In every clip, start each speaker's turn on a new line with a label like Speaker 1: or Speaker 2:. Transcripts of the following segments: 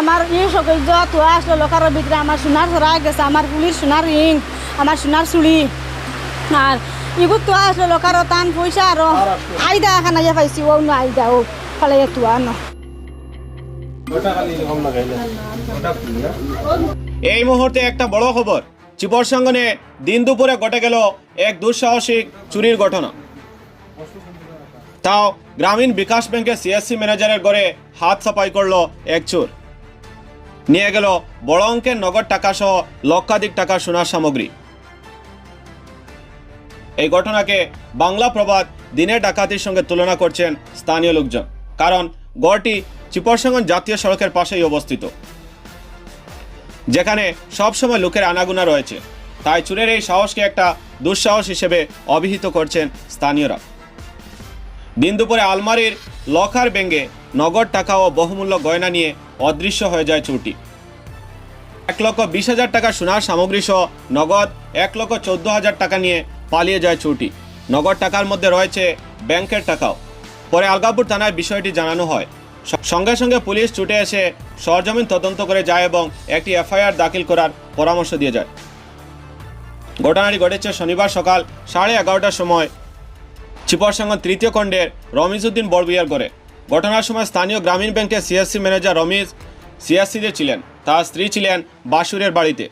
Speaker 1: আমার ই সৌকর্য তোয়া আসলো লোকার ভিতরে আমার সোনার ধরা গেছে আমার পুলির সোনার রিং আমার সোনার চুড়ি। আর ইগুত তোয়া আসলো লোকার টান পয়সা আর আইদা এখানে ইয়া পাইছি ও না আইদা ও ফালে তোয়া ন।
Speaker 2: এই মুহূর্তে একটা বড় খবর চিপর সঙ্গনে দিন দুপুরে ঘটে গেল এক দুঃসাহসিক চুরির ঘটনা। তাও গ্রামীণ বিকাশ ব্যাংকের সিএসসি ম্যানেজারের ঘরে হাত সাফাই করল এক চোর। নিয়ে গেল বড় অঙ্কের নগদ টাকা সহ লক্ষাধিক টাকার সোনার সামগ্রী। এই ঘটনাকে বাংলা প্রবাদ দিনের ডাকাতির সঙ্গে তুলনা করছেন স্থানীয় লোকজন, কারণ গড়টি চিপরসঙ্গন জাতীয় সড়কের পাশেই অবস্থিত, যেখানে সবসময় লোকের আনাগুনা রয়েছে। তাই চুরের এই সাহসকে একটা দুঃসাহস হিসেবে অভিহিত করছেন স্থানীয়রা। দিন দুপুরে আলমারির লকার ভেঙে নগদ টাকা ও বহুমূল্য গয়না নিয়ে অদৃশ্য হয়ে যায় চুরটি। এক লক্ষ বিশ হাজার টাকা সোনার সামগ্রী সহ নগদ এক লক্ষ চোদ্দ হাজার টাকা নিয়ে পালিয়ে যায় চুরটি। নগদ টাকার মধ্যে রয়েছে ব্যাংকের টাকাও। পরে আলগাপুর থানায় বিষয়টি জানানো হয়। সঙ্গে সঙ্গে পুলিশ ছুটে এসে সরজমিন তদন্ত করে যায় এবং একটি এফআইআর দাখিল করার পরামর্শ দিয়ে যায়। ঘটনাটি ঘটেছে শনিবার সকাল সাড়ে এগারোটার সময় চিপরসঙ্গন তৃতীয় খণ্ডের রমিজউদ্দিন বড়বিয়ার করে। ঘটনার সময় স্থানীয় গ্রামীণ ব্যাংকের সিএসসি ম্যানেজার রমিজ সিএসসিতে ছিলেন। তার স্ত্রী ছিলেন বাসুরের বাড়িতে।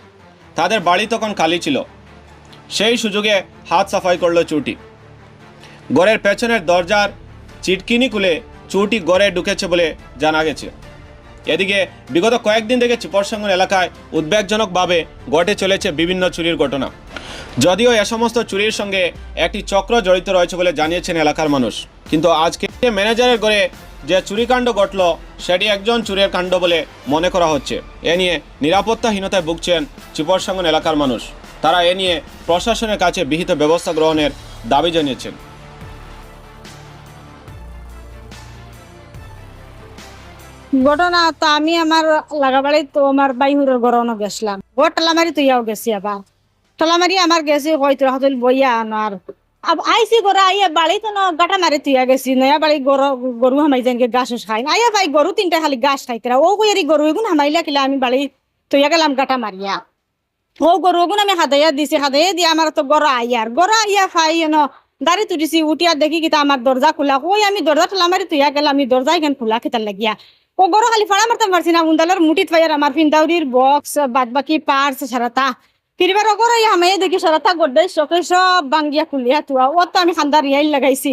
Speaker 2: তাদের বাড়ি তখন খালি ছিল। সেই সুযোগে হাত সাফাই করল চুটি। গড়ের পেছনের দরজার চিটকিনি খুলে চুটি গড়ে ঢুকেছে বলে জানা গেছে। এদিকে বিগত কয়েকদিন থেকে চিপরসাঙ্গন এলাকায় উদ্বেগজনকভাবে ঘটে চলেছে বিভিন্ন চুরির ঘটনা। যদিও এ সমস্ত চুরির সঙ্গে একটি চক্র জড়িত রয়েছে বলে জানিয়েছেন এলাকার মানুষ। কিন্তু আজকে ম্যানেজারের ঘরে যে চুরিকাণ্ড ঘটল, সেটি একজন চুরের কাণ্ড বলে মনে করা হচ্ছে। এ নিয়ে নিরাপত্তাহীনতায় ভুগছেন চিপরসঙ্গন এলাকার মানুষ। তারা এ নিয়ে প্রশাসনের কাছে বিহিত ব্যবস্থা গ্রহণের দাবি জানিয়েছেন।
Speaker 1: ঘটনা তো আমি আমার লাগাবাড়ি তো আমার বাইহুরের গরমও গেছিলাম। ও টালামারি তুইয়াও গেছি আবার। টালামারি আমার গেছি হয়তো হতল বইয়া আনার আইসি গরু আইয়া বাড়ি তো না গাটা মারি তুইয়া গেছি, নয়া বাড়ি গরু গরু হামাই যেনকে গাছ খাই, আইয়া ভাই গরু তিনটা খালি গাছ খাইতরা ও কইয়ারি গরু এগুন হামাইলা কিলা আমি বাড়ি তুইয়া গেলাম গাটা মারিয়া ও গরু এগুন আমি হাদাইয়া দিছি, হাদাইয়া দিয়ে আমার তো গরু আইয়ার গরু আইয়া ফাই ন, দাঁড়ি তুটিছি উঠিয়া দেখি কিতা আমার দরজা খোলা কই আমি দরজা ঠেলা মারি তুইয়া গেলাম, আমি দরজা এখান খোলা খেতার লাগিয়া। ও গরু খালি ফাড়া মারতে পারছি না উন্দালের মুটিত ফাইয়ার আমার ফিন্দাউরির বক্স বাদ বাকি পার্স সারাতা ফিরবার ওগর আমি দেখি সারাতা গড্ডে চকে সব বাঙ্গিয়া খুলিয়া তুয়া ও তো আমি খান্দার ইয়াই লাগাইছি।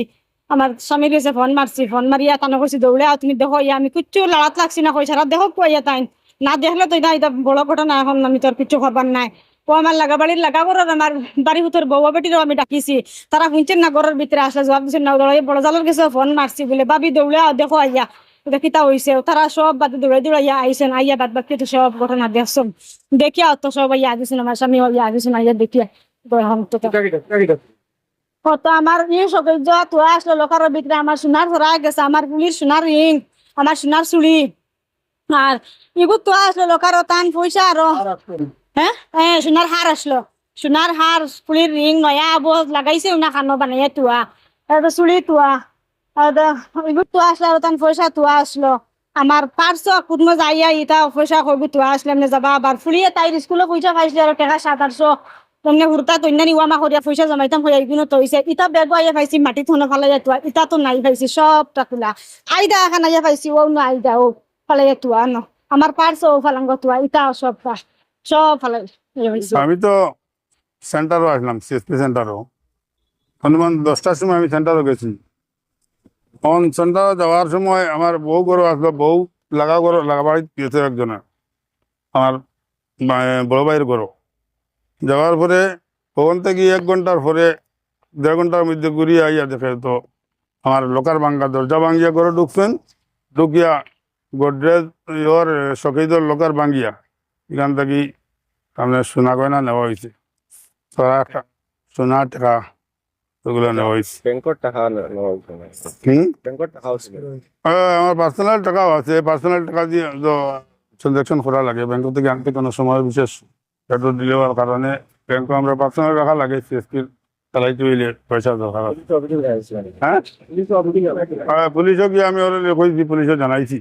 Speaker 1: আমার স্বামীর কাছে ফোন মারছি, ফোন মারিয়া তানো কইছি, দৌড়ে তুমি দেখো ইয়া আমি কিচ্ছু লাড়াত লাগছি না কই দেখো কইয়া তাই না দেখলে তো এটা বড় ঘটনা, এখন আমি তোর কিচ্ছু খবর নাই। ও আমার লাগা বাড়ির লাগা ঘরের, আমার বাড়ি হুতর বউ বেটিরও আমি ডাকিছি। তারা শুনছেন না, ঘরের ভিতরে আসলে জবাব দিচ্ছেন না বড় জালের কাছে ফোন মারছি, বলে, বাবি, দৌড়ে দেখো, আইয়া। দেখিতা হইছে। তারা সব বাদে দৌড়াই দৌড়াই আইসেন আইয়া বাদ বাকি তো সব ঘটনা দেখছেন দেখিয়া তো সব আইয়া দিছেন আমার স্বামী আইয়া দিছেন আইয়া দেখিয়া তো। কত আমার ইয়ে সৌকর্য তোয়া আসলো লোকার ভিতরে আমার সোনার ধরা গেছে আমার পুলির সোনার রিং আমার সোনার চুড়ি। আর ইগুত তোয়া আসলো লোকার টান পয়সা আর। হ্যাঁ? হ্যাঁ সোনার হার আসলো। সোনার হার পুলির রিং নয়া আবো লাগাইছে না খানো বানাইয়া তোয়া। তারপর চুড়ি তোয়া। ইগুত তোয়া আসলো আর টান পয়সা তোয়া আসলো আমার পার্স কুদম যাইয়া ইটা পয়সা কইবি তোয়া আসলে এমনি যাবা আবার ফুলিয়ে তাইর স্কুলে পয়সা পাইছিল আর টাকা সাত আটশো তেমনি হুরতা তৈনা নিওয়া মা করিয়া পয়সা জমাইতাম হইয়া ইগুনো তৈছে ইটা বেগ আইয়া পাইছি মাটি থনে ফালে যাতুয়া ইটা তো নাই পাইছি সব টাকুলা আইদা এখন পাইছি আইদা ন ইটা
Speaker 3: আমি তো সেন্টারও আসলাম সিএসপি সেন্টারও হনুমান দশটার সময় আমি সেন্টারও গেছি সেন্টারে যাওয়ার সময় আমার বউ গরু আসলো, বউ লাগা গরু, লাগা বাড়ি গেছে একজনের, আমার বড় ভাইয়ের গরু। যাওয়ার পরে ওখান থেকে এক ঘণ্টার পরে, দেড় ঘণ্টার মধ্যে ঘুরিয়ে আইয়া দেখে তো আমার লোকার ভাঙ্গা দরজা ভাঙ্গিয়া গরু ঢুকছেন, ঢুকিয়া গোদরেজ ইয়র শখীদর লোকার ভাঙ্গিয়া এখান থেকে আপনার সোনা গয়না নেওয়া হয়েছে। সোনা টাকা ওগুলো নেওয়া হয়েছে
Speaker 4: ব্যাংকর টাকা নেওয়া হয়েছে না।
Speaker 3: হুম
Speaker 4: ব্যাংকর টাকাও
Speaker 3: আমার পার্সোনাল টাকাও আছে। পার্সোনাল টাকা দিয়ে ট্রানজাকশন করা লাগে। ব্যাংক থেকে আনতে কোনো সময় বিশেষ দিলে হওয়ার কারণে ব্যাংকে আমরা পার্সোনাল টাকা লাগে সিএসপির চালাইতে হইলে পয়সা দরকার হ্যাঁ? পুলিশও গিয়ে আমি ওরা কইছি পুলিশও জানাইছি।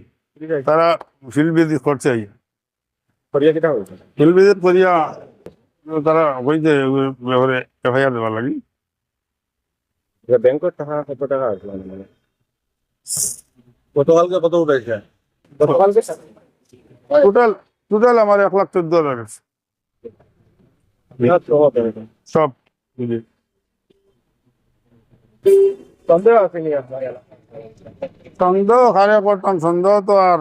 Speaker 3: তারা ফিল্ড ভিজিট করছে ফিল্ড ভিজিট করিয়া তারা কইছে ব্যাপারে এফআইআর দেওয়ার লাগি।
Speaker 4: ব্যাংকের টাকা কত টাকা আসলো মানে? গতকালকে কত উঠাইছে? গতকালকে
Speaker 3: টোটাল টোটাল আমার এক লাখ চোদ্দ হাজার গেছে। সব।
Speaker 4: সন্দেহ আসেনি
Speaker 3: সন্দেহ খারে করতাম সন্দেহ তো আর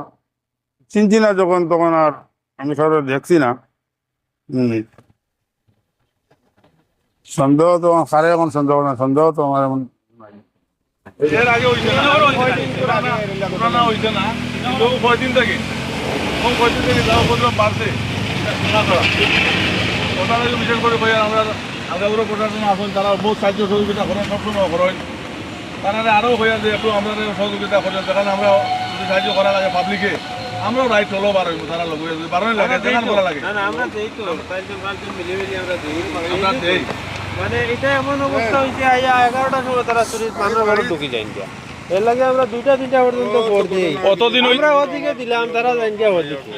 Speaker 3: চিনছি না যখন তখন আর আমি কারও দেখছি না। সন্দেহ তো খারে এখন সন্দেহ না সন্দেহ তো আমার এমন
Speaker 5: বিশেষ করে। আমরা আগাগুলো প্রশাসন আছেন তারা বহুত সাহায্য সহযোগিতা করেন সবসময় করেন। তারা আরও হয়ে একটু আমরা সহযোগিতা করেন যেখানে আমরা যদি সাহায্য করা লাগে পাবলিকে আমরাও রাইট হলো বার হইব তারা লগে বারোই লাগে যেখানে করা লাগে।
Speaker 6: না না আমরা দেই তো। চারজন পাঁচজন মিলে মিলে আমরা দেই
Speaker 5: আমরা দেই
Speaker 6: মানে এটা এমন অবস্থা হয়েছে আইয়া এগারোটার সময় তারা শরীর মানুষ ঘরে ঢুকি এর লাগে আমরা দুইটা তিনটা পর্যন্ত ভোট দিই
Speaker 5: কতদিন হই
Speaker 6: আমরা ওদিকে দিলাম তারা ভোট দিচ্ছে।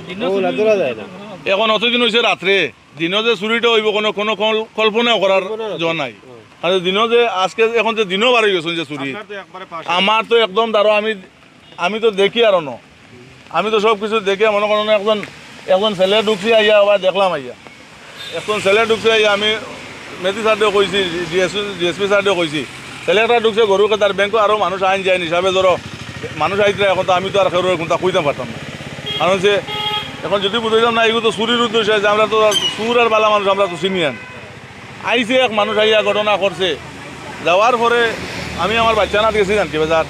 Speaker 6: যায় না।
Speaker 5: এখন অতদিন হয়েছে রাত্রে। দিনও যে চুরিটা হইব কোনো কোনো কল- কল্পনাও করার জন নাই। আর দিনও যে আজকে এখন যে দিনও বার হয়ে গেছে যে চুরি আমার তো একদম দাঁড়ো আমি আমি তো দেখি আর ন আমি তো সব কিছু দেখে মনে করেন একজন একজন ছেলে ঢুকছি আইয়া আবার দেখলাম আইয়া। একজন ছেলে ঢুকছে আইয়া আমি মেথি সারদেও কইছি ডিএসপি ডিএসপি সারদেও কইছি ছেলে একটা ঢুকছে গরুকে তার ব্যাংকে আরও মানুষ আইন যায় হিসাবে ধরো মানুষ আইতে এখন তো আমি তো আর খেরোর কোনটা কইতাম পারতাম না কারণ হচ্ছে এখন যদি বুঝাইতাম না এগুলো তো চুরির উদ্দেশ্য আছে আমরা তো চুর আর বালা মানুষ আমরা তো চিনি আন। আইছে এক মানুষ আইয়া ঘটনা করছে যাওয়ার পরে আমি আমার বাচ্চা না গেছি জানকি বাজার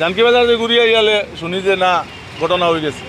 Speaker 5: জানকি বাজার যে ঘুরিয়ে ইয়ালে শুনি যে না, ঘটনা হয়ে গেছে।